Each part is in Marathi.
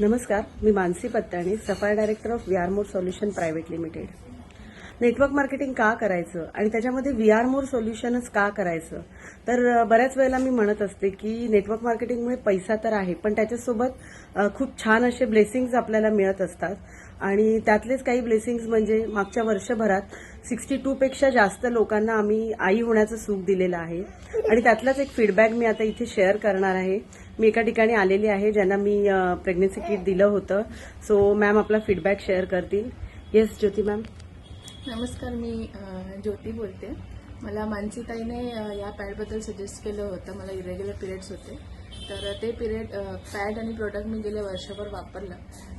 नमस्कार मी मानसी पत्ताणे सफाई director of व्यारमोड solution private limited. Network marketing का करायचं? आणि त्याच्यामध्ये व्ही आर मोर सोल्युशनच का करायचं? तर बऱ्याच वेळेला मी म्हणत असते की नेटवर्क मार्केटिंगमुळे पैसा तर आहे पण त्याच्यासोबत खूप छान असे ब्लेसिंग्ज आपल्याला मिळत असतात. आणि त्यातलेच काही ब्लेसिंग्ज म्हणजे मागच्या वर्षभरात सिक्स्टी टूपेक्षा जास्त लोकांना आम्ही आई होण्याचं सुख दिलेलं आहे. आणि त्यातलाच एक फीडबॅक मी आता इथे शेअर करणार आहे. मी एका ठिकाणी आलेली आहे ज्यांना मी प्रेग्नन्सी किट दिलं होतं. सो मॅम आपला फीडबॅक शेअर करतील. येस ज्योती मॅम नमस्कार मी ज्योती बोलते. मला मानसीताईने या पॅडबद्दल सजेस्ट केलं होतं. मला इरेग्युलर पिरियड्स होते. तर ते पिरियड पॅड आणि प्रोडक्ट मी गेले वर्षभर वापरलं.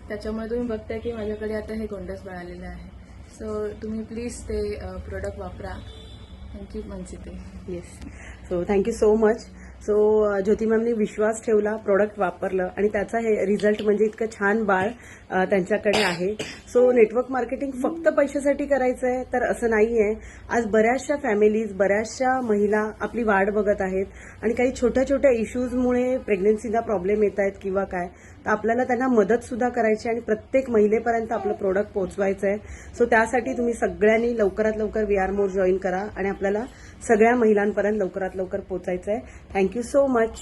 त्याच्यामुळे तुम्ही बघते की माझ्याकडे आता हे गोंडस बळालेलं आहे. सो तुम्ही प्लीज ते प्रोडक्ट वापरा. Thank you मानसीताई. Yes so thank you so much so uh, Jyoti मॅमनी विश्वास ठेवला प्रोडक्ट वापरलं आणि त्याचा हे रिझल्ट म्हणजे इतकं छान बाळ त्यांच्याकडे आहे. सो नेटवर्क मार्केटिंग फक्त पैशासाठी करायचं आहे तर असं नाही आहे आज बऱ्याचशा फॅमिलीज बऱ्याचशा महिला आपली वाट बघत आहेत आणि काही छोट्या छोट्या इश्यूजमुळे प्रेग्नन्सीला प्रॉब्लेम येत आहेत किंवा काय तर आपल्याला त्यांना मदत सुद्धा करायची आणि प्रत्येक महिलेपर्यंत आपलं प्रोडक्ट पोहोचवायचं आहे सो त्यासाठी तुम्ही सगळ्यांनी लवकरात लवकर वी आर मोर जॉईन करा आणि आपल्याला सगळ्या महिलांपर्यंत लवकरात लवकर पोचायचं आहे थँक्यू सो मच